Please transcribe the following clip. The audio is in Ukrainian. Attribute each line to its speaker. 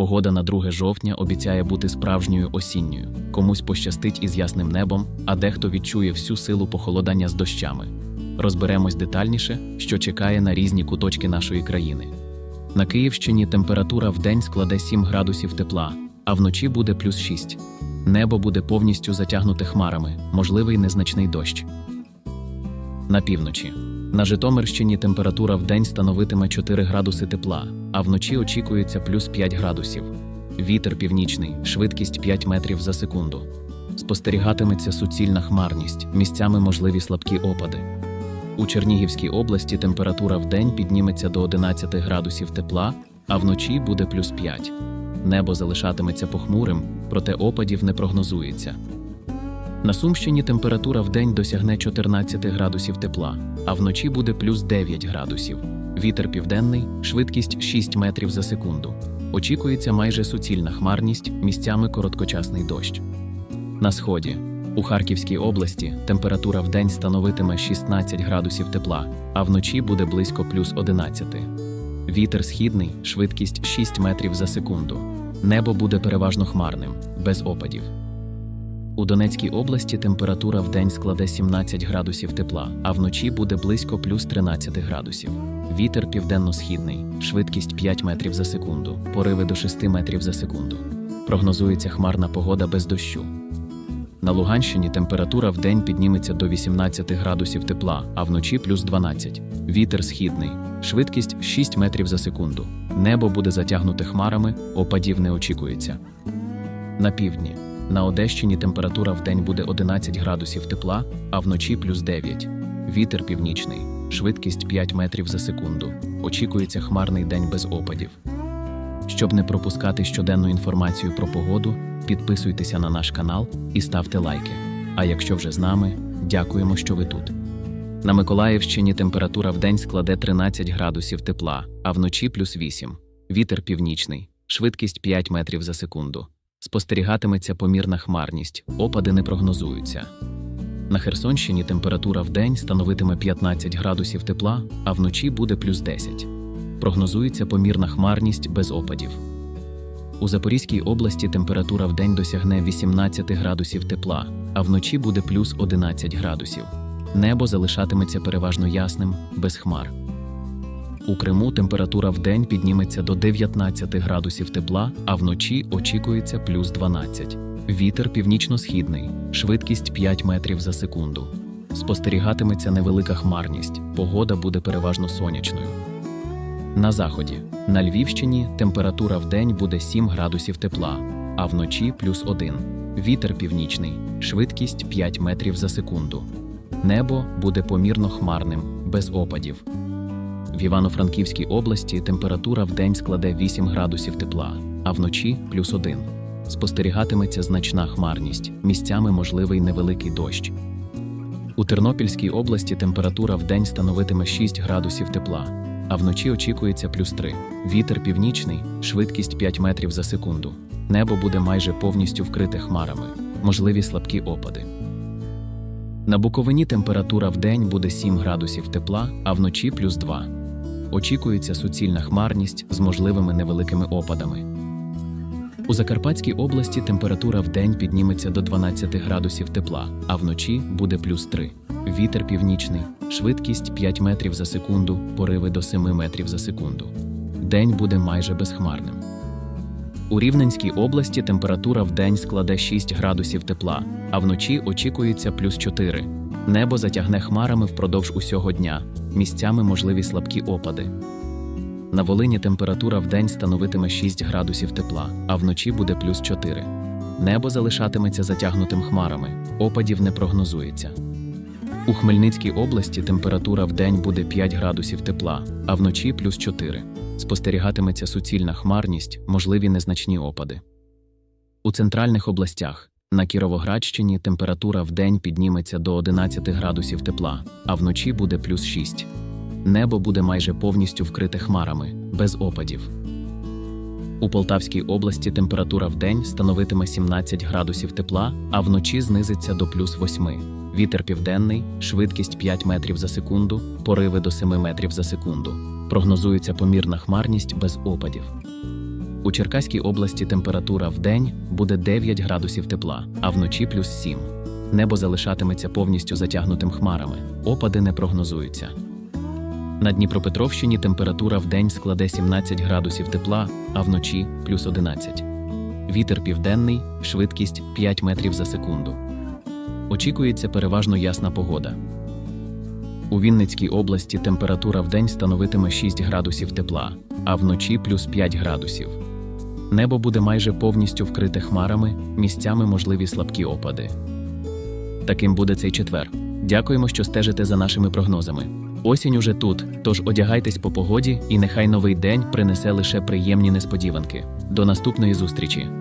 Speaker 1: Погода на 2 жовтня обіцяє бути справжньою осінньою. Комусь пощастить із ясним небом, а дехто відчує всю силу похолодання з дощами. Розберемось детальніше, що чекає на різні куточки нашої країни. На Київщині температура вдень складе 7 градусів тепла, а вночі буде плюс 6. Небо буде повністю затягнуте хмарами, можливий незначний дощ. На півночі. На Житомирщині температура вдень становитиме 4 градуси тепла, а вночі очікується плюс 5 градусів. Вітер північний, швидкість 5 метрів за секунду. Спостерігатиметься суцільна хмарність, місцями можливі слабкі опади. У Чернігівській області температура вдень підніметься до 11 градусів тепла, а вночі буде плюс 5. Небо залишатиметься похмурим, проте опадів не прогнозується. На Сумщині температура вдень досягне 14 градусів тепла, а вночі буде плюс 9 градусів. Вітер південний, швидкість 6 метрів за секунду. Очікується майже суцільна хмарність, місцями короткочасний дощ. На сході. У Харківській області температура вдень становитиме 16 градусів тепла, а вночі буде близько плюс 11. Вітер східний, швидкість 6 метрів за секунду. Небо буде переважно хмарним, без опадів. У Донецькій області температура вдень складе 17 градусів тепла, а вночі буде близько плюс 13 градусів. Вітер південно-східний, швидкість 5 метрів за секунду, пориви до 6 метрів за секунду. Прогнозується хмарна погода без дощу. На Луганщині температура вдень підніметься до 18 градусів тепла, а вночі плюс 12. Вітер східний, швидкість 6 метрів за секунду. Небо буде затягнуте хмарами, опадів не очікується. На півдні. На Одещині температура вдень буде 11 градусів тепла, а вночі плюс 9. Вітер північний, швидкість 5 метрів за секунду. Очікується хмарний день без опадів. Щоб не пропускати щоденну інформацію про погоду, підписуйтеся на наш канал і ставте лайки. А якщо вже з нами, дякуємо, що ви тут. На Миколаївщині температура вдень складе 13 градусів тепла, а вночі плюс 8. Вітер північний, швидкість 5 метрів за секунду. Спостерігатиметься помірна хмарність, опади не прогнозуються. На Херсонщині температура вдень становитиме 15 градусів тепла, а вночі буде плюс 10. Прогнозується помірна хмарність без опадів. У Запорізькій області температура вдень досягне 18 градусів тепла, а вночі буде плюс 11 градусів. Небо залишатиметься переважно ясним, без хмар. У Криму температура вдень підніметься до 19 градусів тепла, а вночі очікується плюс 12. Вітер північно-східний, швидкість 5 метрів за секунду. Спостерігатиметься невелика хмарність, погода буде переважно сонячною. На заході. На Львівщині температура вдень буде 7 градусів тепла, а вночі плюс 1. Вітер північний, швидкість 5 метрів за секунду. Небо буде помірно хмарним, без опадів. В Івано-Франківській області температура вдень складе 8 градусів тепла, а вночі плюс 1. Спостерігатиметься значна хмарність, місцями можливий невеликий дощ. У Тернопільській області температура вдень становитиме 6 градусів тепла, а вночі очікується плюс 3. Вітер північний, швидкість 5 метрів за секунду. Небо буде майже повністю вкрите хмарами, можливі слабкі опади. На Буковині температура вдень буде 7 градусів тепла, а вночі плюс 2. Очікується суцільна хмарність з можливими невеликими опадами. У Закарпатській області температура вдень підніметься до 12 градусів тепла, а вночі буде плюс 3. Вітер північний, швидкість 5 метрів за секунду, пориви до 7 метрів за секунду. День буде майже безхмарним. У Рівненській області температура вдень складе 6 градусів тепла, а вночі очікується плюс 4. Небо затягне хмарами впродовж усього дня, місцями можливі слабкі опади. На Волині температура вдень становитиме 6 градусів тепла, а вночі буде плюс 4. Небо залишатиметься затягнутим хмарами, опадів не прогнозується. У Хмельницькій області температура вдень буде 5 градусів тепла, а вночі плюс 4. Спостерігатиметься суцільна хмарність, можливі незначні опади. У центральних областях на Кіровоградщині температура вдень підніметься до 11 градусів тепла, а вночі буде плюс 6. Небо буде майже повністю вкрите хмарами, без опадів. У Полтавській області температура вдень становитиме 17 градусів тепла, а вночі знизиться до плюс 8. Вітер південний, швидкість 5 метрів за секунду, пориви до 7 метрів за секунду. Прогнозується помірна хмарність без опадів. У Черкаській області температура в день буде 9 градусів тепла, а вночі плюс 7. Небо залишатиметься повністю затягнутим хмарами. Опади не прогнозуються. На Дніпропетровщині температура в день складе 17 градусів тепла, а вночі плюс 11. Вітер південний, швидкість 5 метрів за секунду. Очікується переважно ясна погода. У Вінницькій області температура в день становитиме 6 градусів тепла, а вночі плюс 5 градусів. Небо буде майже повністю вкрите хмарами, місцями можливі слабкі опади. Таким буде цей четвер. Дякуємо, що стежите за нашими прогнозами. Осінь уже тут, тож одягайтесь по погоді, і нехай новий день принесе лише приємні несподіванки. До наступної зустрічі!